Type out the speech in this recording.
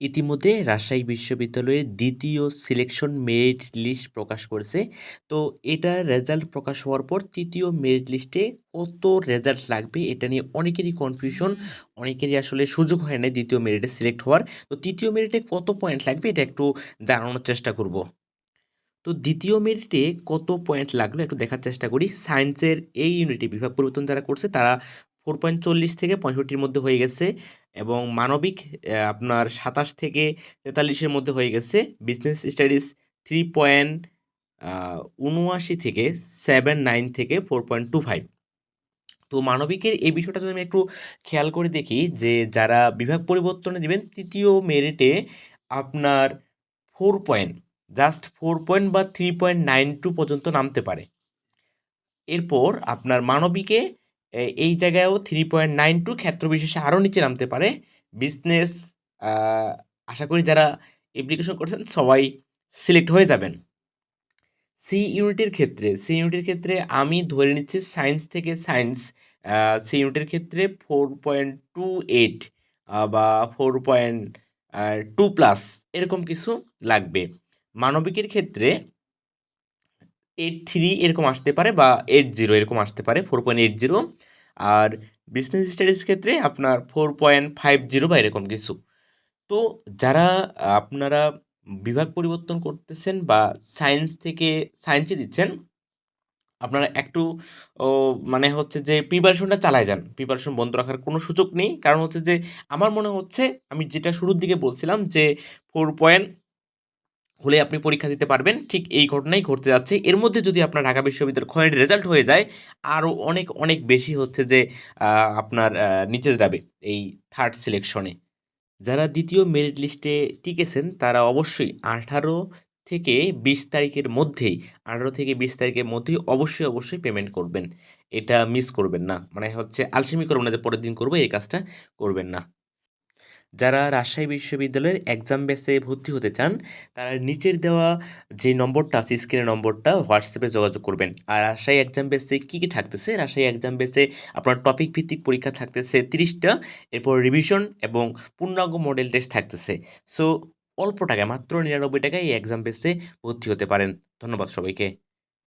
ইতিমধ্যে রাজশাহী বিশ্ববিদ্যালয়ের দ্বিতীয় সিলেকশন মেরিট লিস্ট প্রকাশ করেছে। তো এটার রেজাল্ট প্রকাশ হওয়ার পর তৃতীয় মেরিট লিস্টে কত রেজাল্ট লাগবে এটা নিয়ে অনেকেরই কনফিউশন অনেকেরই আসলে সুযোগ হয় না দ্বিতীয় মেরিটে সিলেক্ট হওয়ার। তো তৃতীয় মেরিটে কত পয়েন্ট লাগবে এটা একটু জানানোর চেষ্টা করব। তো দ্বিতীয় মেরিটে কত পয়েন্ট লাগল একটু দেখার চেষ্টা করি। সায়েন্সের এই ইউনিটে বিভাগ পরিবর্তন যারা করছে তারা ফোর পয়েন্ট চল্লিশ থেকে পঁয়ষট্টির মধ্যে হয়ে গেছে। এবং মানবিক আপনার সাতাশ থেকে তেতাল্লিশের মধ্যে হয়ে গেছে। বিজনেস স্টাডিজ থ্রি পয়েন্ট উনআশি থেকে সেভেন নাইন থেকে ফোর পয়েন্ট টু ফাইভ তো মানবিকের এই বিষয়টা যদি আমি একটু খেয়াল করে দেখি যে যারা বিভাগ পরিবর্তনে দেবেন, তৃতীয় মেরিটে আপনার four point just four point বা থ্রি পয়েন্ট নাইন টু পর্যন্ত নামতে পারে। এরপর আপনার মানবিকে এই জায়গায়ও থ্রি পয়েন্ট নাইন টু ক্ষেত্র বিশেষে আরও নিচে নামতে পারে। বিজনেস আশা করি যারা অ্যাপ্লিকেশন করছেন সবাই সিলেক্ট হয়ে যাবেন। সি ইউনিটের ক্ষেত্রে সি ইউনিটের ক্ষেত্রে আমি ধরে নিচ্ছি সায়েন্স থেকে সায়েন্স সি ইউনিটের ক্ষেত্রে ফোর পয়েন্ট টু এইট বা ফোর পয়েন্ট টু প্লাস এরকম কিছু লাগবে। মানবিকের ক্ষেত্রে এইট থ্রি এরকম আসতে পারে বা এইট জিরো এরকম আসতে পারে ফোর পয়েন্ট এইট জিরো আর বিজনেস স্টাডিজ ক্ষেত্রে আপনার ফোর পয়েন্ট ফাইভ জিরো বা এরকম কিছু। তো যারা, আপনারা বিভাগ পরিবর্তন করতেছেন বা সায়েন্স থেকে সায়েন্সে দিচ্ছেন, আপনারা একটু মানে হচ্ছে যে প্রিপারেশনটা চালায় যান। প্রিপারেশন বন্ধ রাখার কোনো সুযোগ নেই। কারণ হচ্ছে যে, আমার মনে হচ্ছে, আমি যেটা শুরুর দিকে বলছিলাম যে ফোর পয়েন্ট হলে আপনি পরীক্ষা দিতে পারবেন। ঠিক এই ঘটনাই ঘটতে যাচ্ছে। এর মধ্যে যদি আপনার ঢাকা বিশ্ববিদ্যালয় ক্ষয়ের রেজাল্ট হয়ে যায় আরও অনেক অনেক বেশি হচ্ছে যে আপনার নিচে যাবে এই থার্ড সিলেকশনে যারা দ্বিতীয় মেরিট লিস্টে টিকেছেন, তারা অবশ্যই আঠারো থেকে বিশ তারিখের মধ্যেই, আঠারো থেকে বিশ তারিখের মধ্যেই অবশ্যই অবশ্যই পেমেন্ট করবেন। এটা মিস করবেন না। মানে হচ্ছে আলসেমি করবেন না যে পরের দিন করব, এই কাজটা করবেন না। যারা রাজশাহী বিশ্ববিদ্যালয়ের এক্সাম বেসে ভর্তি হতে চান, তারা নিচের দেওয়া যে নম্বরটা আছে স্ক্রিনের নম্বরটা হোয়াটসঅ্যাপে যোগাযোগ করবেন। আর রাজশাহী এক্সাম বেসে কী কী থাকতেছে? রাজশাহী এক্সাম বেসে আপনার টপিক ভিত্তিক পরীক্ষা থাকতেছে তিরিশটা, এরপর রিভিশন এবং পূর্ণাঙ্গ মডেল টেস্ট থাকতেছে। সো অল্প টাকায়, মাত্র নিরানব্বই টাকায় এই এক্সাম বেসে ভর্তি হতে পারেন। ধন্যবাদ সবাইকে।